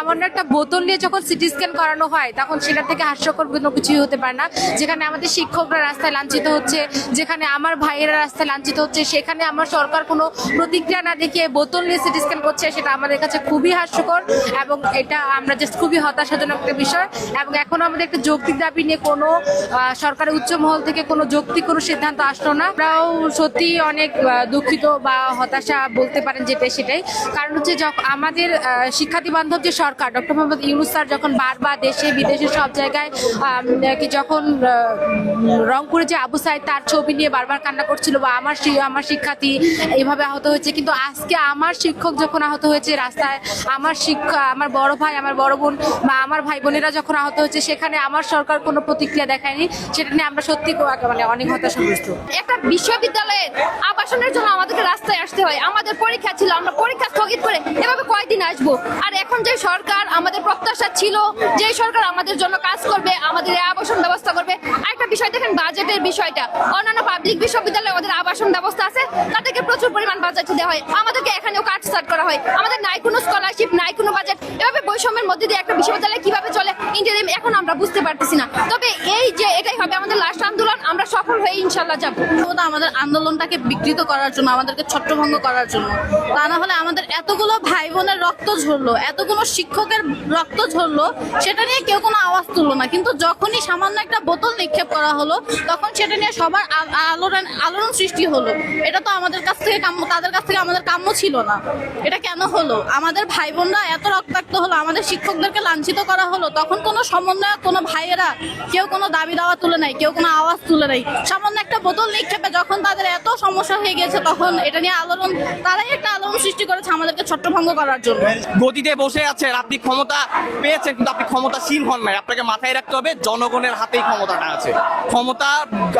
সামান্য একটা বোতল নিয়ে যখন সিটি স্ক্যান করানো হয়, তখন সেটা থেকে হাস্যকর কোনো কিছুই হতে পারে না। যেখানে আমাদের শিক্ষকরা রাস্তায় লাঞ্ছিত হচ্ছে, যেখানে আমার ভাইয়েরা রাস্তায় লাঞ্ছিত হচ্ছে, সেখানে আমার সরকার কোনো প্রতিক্রিয়া না দেখিয়ে বোতল নিয়ে সিটি স্ক্যান করছে, সেটা আমাদের কাছে খুবই হাস্যকর এবং এটা আমরা জাস্ট খুবই হতাশাজনক একটা বিষয়। এবং এখনও আমাদের একটা যৌক্তিক দাবি নিয়ে কোনো সরকারের উচ্চ মহল থেকে কোনো যৌক্তিক কোনো সিদ্ধান্ত আসলো না। আমরাও সত্যি অনেক দুঃখিত বা হতাশা বলতে পারেন যেটা সেটাই। কারণ হচ্ছে যখন আমাদের শিক্ষার্থী বান্ধব যে সরকার ডক্টর মোহাম্মদ ইউনুস স্যার যখন বারবার দেশে, বিদেশে সব জায়গায় যখন রংপুরে যে আবু সাইদ তার ছবি নিয়ে বারবার কান্না করছিল বা আমার আমার শিক্ষার্থী এইভাবে আহত হয়েছে, কিন্তু আজকে আমার শিক্ষক যখন আহত হয়েছে রাস্তায়, আমার শিক্ষা, আমার বড় ভাই, আমার বড় বোন বা আমার ভাই বোনেরা যখন আহত হয়েছে, সেখানে আমার সরকার কোনো প্রতিক্রিয়া দেখায়নি। সেটা নিয়ে আমরা সত্যি মানে অনেক হতাশাগ্রস্ত। একটা বিশ্ববিদ্যালয়ের আবাসনের জন্য আমাদেরকে রাস্তায় আসতে হয়। আমাদের পরীক্ষা ছিল, আমরা পরীক্ষা স্থগিত করে এভাবে কয়দিন আসব? আর এখন যে সরকার আমাদের প্রত্যাশা ছিল, যে সরকার আমাদের জন্য কাজ করবে, আমাদের আবাসন ব্যবস্থা করবে। আরেকটা বিষয় দেখেন বাজেটের বিষয়টা। অন্যান্য পাবলিক বিশ্ববিদ্যালয়ে ওদের আবাসন ব্যবস্থা আছে, তাদেরকে প্রচুর পরিমাণ বাজেট দেওয়া হয়। আমাদেরকে এখানেও কাট স্টার্ট করা হয়। আমাদের নাই কোনো স্কলারশিপ নাই কোনো বাজেট এভাবে বৈষম্যের মধ্যে দিয়ে একটা বিশ্ববিদ্যালয় কীভাবে চলে? ইন্টারিম এখন আমরা বুঝতে পারতেছি না। তবে এই যে এটাই হবে আমাদের লাস্ট আন্দোলন, আমরা সফল হয়ে ইনশাল্লাহ যাব। আমাদের আন্দোলনটাকে বিকৃত করার জন্য, আমাদেরকে ছত্রভঙ্গ করার জন্য। তা না হলে আমাদের এতগুলো ভাই বোনের রক্ত ঝরলো, এতগুলো শিক্ষকের রক্ত ঝরলো, সেটা নিয়ে কেউ কোনো আওয়াজ তুললো না। কিন্তু যখনই সামান্য একটা বোতল নিক্ষেপ করা হলো, তখন সেটা নিয়ে সবার আলোড়ন আলোড়ন সৃষ্টি হলো। এটা তো আমাদের কাছ থেকে কাম্য, তাদের কাছ থেকে আমাদের কাম্য ছিল না। এটা কেন হলো? আমাদের ভাই বোনরা এত রক্তাক্ত হলো, আমাদের শিক্ষকদেরকে লাঞ্ছিত করা হলো, তখন কোনো সমন্বয়ক, কোনো ভাইয়েরা কেউ কোনো দাবি দাওয়া তুলে নাই, কেউ কোনো আওয়াজ তুলে নাই। সামান্য একটা বোতল নিক্ষেপে যখন তাদের এত সমস্যা হয়ে গেছে তখন এটা নিয়ে আলোড়ন, তারাই একটা আলোড়ন সৃষ্টি করেছে আমাদেরকে ছত্রভঙ্গ করার জন্য। গদিতে বসে আছেন, আপনি ক্ষমতা পেয়েছেন, কিন্তু আপনি ক্ষমতাসীন হন নাই। আপনাকে মাথায় রাখতে হবে, জনগণের হাতেই ক্ষমতাটা আছে। ক্ষমতা,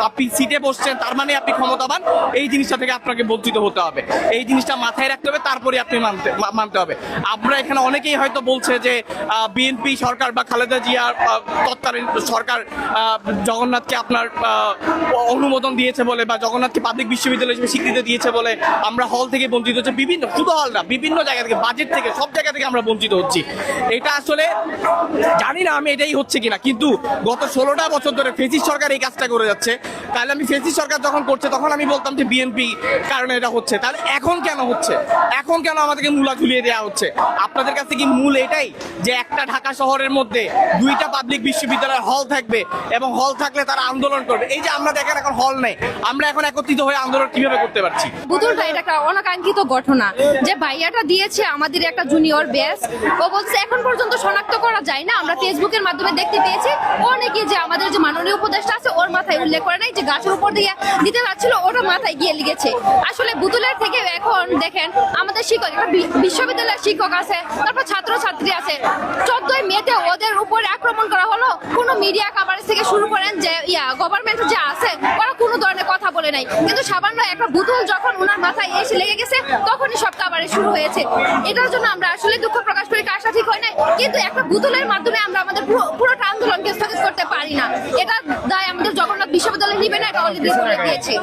আপনি সিটে বসছেন, তার মানে আপনি ক্ষমতাবান। এই জিনিসটা থেকে আপনাকে বঞ্চিত হতে হবে। এই জিনিসটা মাথায় রাখতে হবে, তারপরে আপনি মানতে মানতে হবে। আমরা এখানে অনেকেই হয়তো বলছে যে বিএনপি সরকার বা খালেদা জিয়ার তৎকালীন সরকার জগন্নাথকে আপনার অনুমোদন দিয়েছে বলে বা জগন্নাথকে পাবলিক বিশ্ববিদ্যালয় হিসেবে স্বীকৃতি দিয়েছে বলে আমরা হল থেকে বঞ্চিত হচ্ছে। বিভিন্ন শুধু হল না বিভিন্ন জায়গা থেকে বাজেট থেকে, সব জায়গা থেকে আমরা বঞ্চিত হচ্ছি। এটা আসলে জানি না আমি এটাই হচ্ছে কিনা, কিন্তু গত ষোলোটা বছর ধরে ফেসিস সরকার এই কাজটা করে যাচ্ছে। তাহলে আমি ফেসিস সরকার যখন করছে, তখন আমি বলতাম যে বিএনপি কারণে এটা হচ্ছে। তাহলে এখন কেন হচ্ছে? এখন কেন আমাদেরকে মূলা ঝুলিয়ে দেওয়া হচ্ছে? আপনাদের কাছে কি মূল এটাই? যে একটা ঢাকা শহরের মধ্যে দুইটা পাবলিক বিশ্ববিদ্যালয়ের হল থাকবে এবং হল থাকলে তারা আন্দোলন করবে। এই যে আমরা দেখেন এখন হল নেই। আমরা এখন একত্রিত হয়ে আন্দোলন কীভাবে করতে পারছি? বুদুল ভাই, এটা একটা অনাকাঙ্ক্ষিত ঘটনা যে ভাইয়াটা দিয়েছে আমাদের একটা জুনিয়র ব্যাচ ও বলছে, এখন পর্যন্ত শনাক্ত করা যায় না। আমরা ফেসবুকের মাধ্যমে দেখতে পেয়েছি। অনেকে যে আমাদের যে মাননীয় উপদেষ্টা আছে, ওর মাথায় উল্লেখ করে নাই যে গাছের উপর দিয়ে দিতে যাচ্ছিল, ওটা মাথায় গিয়ে লিগেছে। আসলে বুতুলের থেকে এখন দেখেন, আমাদের শিক্ষক, একটা বিশ্ববিদ্যালয়ের শিক্ষক আছে, তারপর ছাত্র ছাত্রী আছে। চোদ্দই মেতে ওদের উপরে আক্রমণ করা হলো। কোনো মিডিয়া কাভারেজ থেকে শুরু করেন যে, ইয়া গভর্নমেন্ট যে আছে, ওরা কোনো ধরনের কথা বলে নাই। কিন্তু সামান্য একটা বুতুল যখন ওনার মাথায় এসে লেগে গেছে, তখনই সব কাভারেজ শুরু হয়েছে। এটার জন্য আমরা আসলে দুঃখ প্রকাশ করি কাজটা ঠিক হয় নাই। কিন্তু একটা বুতুলের মাধ্যমে আমরা আমাদের পুরো পুরোটা আন্দোলনকে স্থগিত করতে পারি না। এটা দায় আমাদের জগন্নাথ বিশ্ববিদ্যালয় নিবে না, এটা অলরেডি বলে দিয়েছে।